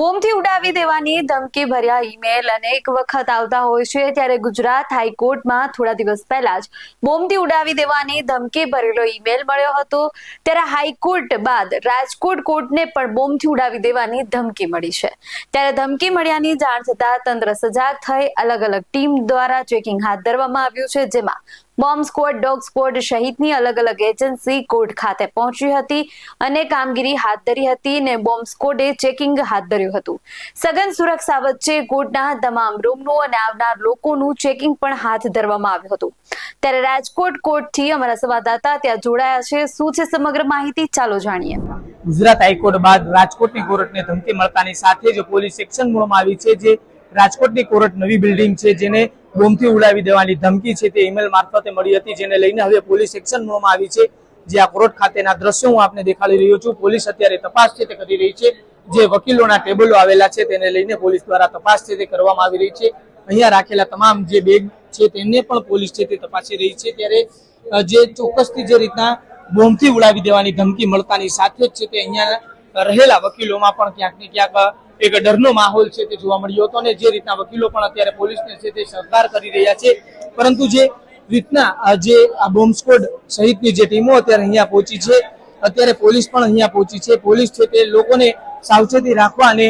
બોમ્બથી ઉડાવી દેવાની ધમકી ભર્યા ઈમેલ અનેક વખત આવતા હોય છે ત્યારે ગુજરાત હાઈકોર્ટમાં થોડા દિવસ પહેલા જ બોમ્બથી ઉડાવી દેવાની ધમકી ભરેલો ઈમેલ મળ્યો હતો. ત્યારે હાઈકોર્ટ બાદ રાજકોટ કોર્ટને પણ બોમ્બથી ઉડાવી દેવાની ધમકી મળી છે. ત્યારે ધમકી મળ્યાની જાણ થતાં તંત્ર સજાગ થઈ અલગ અલગ ટીમ દ્વારા ચેકિંગ હાથ ધરવામાં આવ્યું છે, જેમાં બોમ્બ સ્કવોડ, ડોગ સ્કવોડ સહિતની અલગ અલગ એજન્સી કોર્ટ ખાતે પહોંચી હતી અને કામગીરી હાથ ધરી હતી ને બોમ્બ સ્કવોડે ચેકિંગ હાથ ધર્યું હતું. સઘન સુરક્ષા વચ્ચે કોર્ટના તમામ રૂમનું અને આવનાર લોકોનું ચેકિંગ પણ હાથ ધરવામાં આવ્યું હતું. ત્યારે રાજકોટ કોર્ટથી અમારા સંવાદદાતા ત્યાં જોડાયા છે. શું છે સમગ્ર માહિતી? ચાલો જાણીએ. ગુજરાત હાઈકોર્ટ બાદ રાજકોટની કોર્ટને ધમકી મળતાની સાથે જ પોલીસ એક્શન મોડમાં આવી છે જે રાજકોટની કોર્ટ નવી બિલ્ડિંગ છે જેને બોમ્બથી ઉડાવી દેવાની ધમકી છે તે ઈમેલ મારફતે મળી હતી, જેને લઈને હવે પોલીસ એક્શન મોડમાં આવી છે. જે આ કોર્ટ ખાતેના દ્રશ્યો હું આપને દેખાડી રહ્યો છું. પોલીસ અત્યારે તપાસ છે તે કરી રહી છે. જે વકીલોના ટેબલો આવેલા છે તેને લઈને પોલીસ દ્વારા તપાસ છે તે કરવામાં આવી રહી છે. અહીંયા રાખેલા તમામ જે બેગ છે તેમને પણ પોલીસ છે તે તપાસી રહી છે. ત્યારે જે ચોક્કસથી જે રીતના બોમ્બથી ઉડાવી દેવાની ધમકી મળતાની સાથે જ છે તે અહીંયા રહેલા વકીલોમાં પણ ક્યાંક ને ક્યાંક એક ડરનો માહોલ છે તે જોવા મળ્યો હતો અને જે રીતના વકીલો પણ અત્યારે પોલીસને છે તે સહકાર કરી રહ્યા છે. પરંતુ જે રીતના જે આ બોમ્બ સ્કોડ સહિતની જે ટીમો અત્યારે અહીંયા પહોંચી છે, અત્યારે પોલીસ પણ અહીંયા પહોંચી છે. પોલીસ છે તે લોકોને સાવચેતી રાખવા અને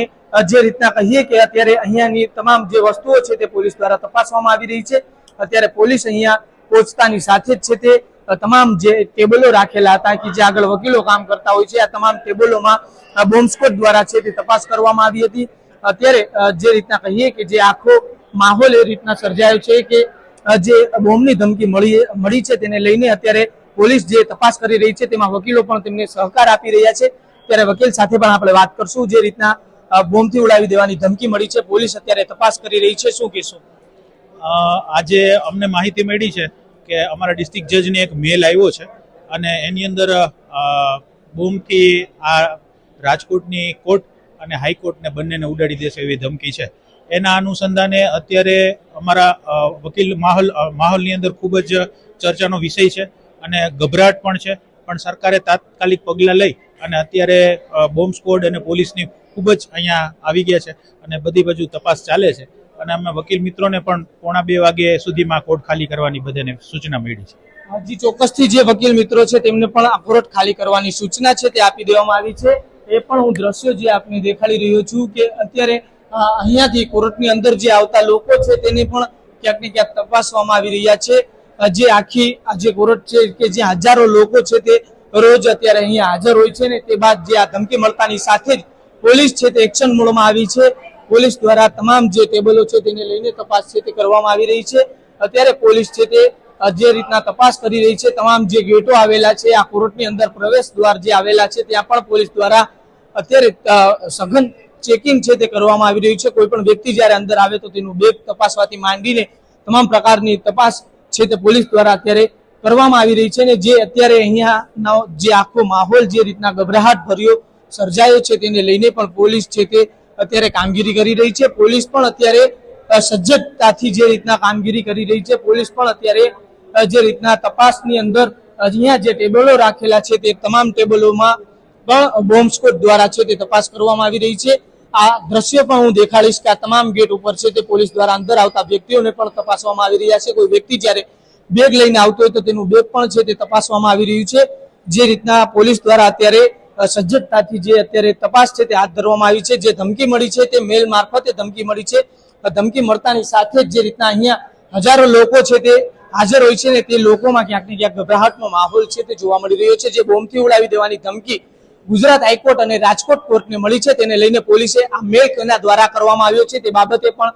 જે રીતના કહીએ કે અત્યારે અહીંયાની તમામ જે વસ્તુઓ છે તે પોલીસ દ્વારા તપાસવામાં આવી રહી છે. અત્યારે પોલીસ અહીંયા પહોંચતાની સાથે જ છે તે તમામ જે ટેબલો રાખેલા હતા કે જે આગળ વકીલો કામ કરતા હોય છે આ તમામ ટેબલોમાં અ, બોમ્બ સ્કોડ દ્વારા છે તે તપાસ કરવામાં આવી હતી. અત્યારે જે રીતના કહીએ કે જે આખો માહોલ એ રીતના સર્જાયો છે કે જે બોમ્બની ધમકી મળી મળી છે તેને લઈને અત્યારે પોલીસ જે તપાસ કરી રહી છે તેમાં વકીલો પણ તેમને સહકાર આપી રહ્યા છે. ત્યારે વકીલ સાથે પણ આપણે વાત કરશું જે રીતના બોમ્બથી ઉડાવી દેવાની ધમકી મળી છે. પોલીસ અત્યારે તપાસ કરી રહી છે. શું કહેશું? આજે અમને માહિતી મળી છે કે અમારા ડિસ્ટ્રિક્ટ જજને એક મેલ આવ્યો છે અને એની અંદર બૂમથી આ રાજકોટની કોર્ટ અને હાઈકોર્ટને બંનેને ઉડાડી દેશે એવી ધમકી છે. એના અનુસંધાને અત્યારે અમારા વકીલ માહોલ માહોલની અંદર ખૂબ જ ચર્ચાનો વિષય છે અને ગભરાટ પણ છે. પણ સરકારે તાત્કાલિક પગલાં લઈ અને અત્યારે બોમ્બ સ્કોડ અને પોલીસની ખૂબ જ અહીંયા આવી ગયા છે અને બધી બાજુ તપાસ ચાલે છે. અને અમે વકીલ મિત્રોને પણ પોણા બે વાગે સુધીમાં કોર્ટ ખાલી કરવાની બધાને સૂચના મળી છે. હજી, ચોક્કસથી જે વકીલ મિત્રો છે તેમને પણ કોર્ટ ખાલી કરવાની સૂચના છે તે આપી દેવામાં આવી છે. એ પણ હું દ્રશ્યો જે આપને દેખાડી રહ્યો છું કે અત્યારે અહીંયાથી કોર્ટની અંદર જે આવતા લોકો છે તેને પણ ક્યાંક ને ક્યાંક તપાસવામાં આવી રહ્યા છે. જે આખી જે કોર્ટ છે કે જે હજારો લોકો છે તે રોજ અત્યારે અહીંયા હાજર હોય છે ને તે બાદ જે આ ધમકી મળતાની સાથે જ પોલીસ છે તે એક્શન મોડમાં આવી છે. પોલીસ દ્વારા તમામ જે ટેબલો છે તેને લઈને તપાસ છે તે કરવામાં આવી રહી છે. અત્યારે પોલીસ છે તે જે રીતના તપાસ કરી રહી છે, તમામ જે ગેટો આવેલા છે, આ કોર્ટની અંદર પ્રવેશ દ્વાર જે આવેલા છે, ત્યાં પણ પોલીસ દ્વારા અત્યારે સઘન ચેકિંગ છે તે કરવામાં આવી રહ્યું છે. કોઈ પણ વ્યક્તિ જ્યારે અંદર આવે તો તેનું બેગ તપાસવાથી માંડીને તમામ પ્રકારની તપાસ છે તે પોલીસ દ્વારા અત્યારે કરવામાં આવી રહી છે ને જે અત્યારે અહીંયાનો જે આખો માહોલ જે રીતના ગભરાહટ ભર્યો, સર્જાયો છે તેને લઈને પણ પોલીસ છે તે અત્યારે કામગીરી કરી રહી છે. પોલીસ પણ અત્યારે સજ્જતાથી જે રીતના કામગીરી કરી રહી છે, પોલીસ પણ અત્યારે જે રીતના તપાસની અંદર અહીંયા જે ટેબલો રાખેલા છે તે તમામ ટેબલોમાં પણ બોમ્બ સ્કોડ દ્વારા છે તે તપાસ કરવામાં આવી રહી છે. આ દ્રશ્ય પણ હું દેખાડીશ કે આ તમામ ગેટ ઉપર છે તે પોલીસ દ્વારા અંદર આવતા વ્યક્તિઓને પણ તપાસવામાં આવી રહ્યા છે. કોઈ વ્યક્તિ જ્યારે બેગ લઈને આવતો હોય તો તેનું બેગ પણ છે તે તપાસવામાં આવી રહ્યું છે. જે રીતના પોલીસ દ્વારા અત્યારે સજ્જતાથી જે અત્યારે તપાસ છે તે હાથ ધરવામાં આવી છે. જે ધમકી મળી છે તે મેલ મારફતે ધમકી મળી છે. ધમકી મળતાની સાથે જ જે રીતના અહીંયા હજારો લોકો છે તે હાજર હોય છે ને તે લોકોમાં ક્યાંક ને ક્યાંક ગભરાહટનો માહોલ છે તે જોવા મળી રહ્યો છે. જે બોમ્બથી ઉડાવી દેવાની ધમકી ગુજરાત હાઈકોર્ટ અને રાજકોટ કોર્ટને મળી છે તેને લઈને પોલીસે આ મેલ કોના દ્વારા કરવામાં આવ્યો છે. તે બાબતે પણ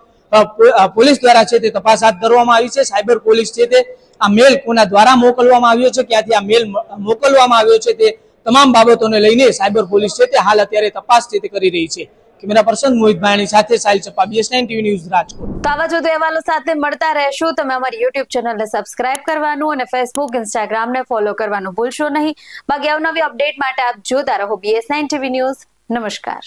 પોલીસ દ્વારા છે તે તપાસ હાથ ધરવામાં આવી છે. સાયબર પોલીસ છે તે આ મેલ કોના દ્વારા મોકલવામાં આવ્યો છે? ક્યાંથી આ મેલ મોકલવામાં આવ્યો છે તે તમામ બાબતોને લઈને સાયબર પોલીસ છે તે હાલ અત્યારે તપાસ છે તે કરી રહી છે. કેમેરા પર્સન મોહિત ભાઈની સાથે Sahil Chappa BS nine TV news Rajkot. તો આવા જો અહેવાલો સાથે મળતા રહેશો. તમે અમારી યુટ્યુબ ચેનલને સબસ્ક્રાઇબ કરવાનું અને ફેસબુક ઇન્સ્ટાગ્રામને ફોલો કરવાનું ભૂલશો નહીં. બાકી અવનવી અપડેટ માટે આપ જોતા રહો બીએસ નાઇન ટીવી ન્યૂઝ નમસ્કાર.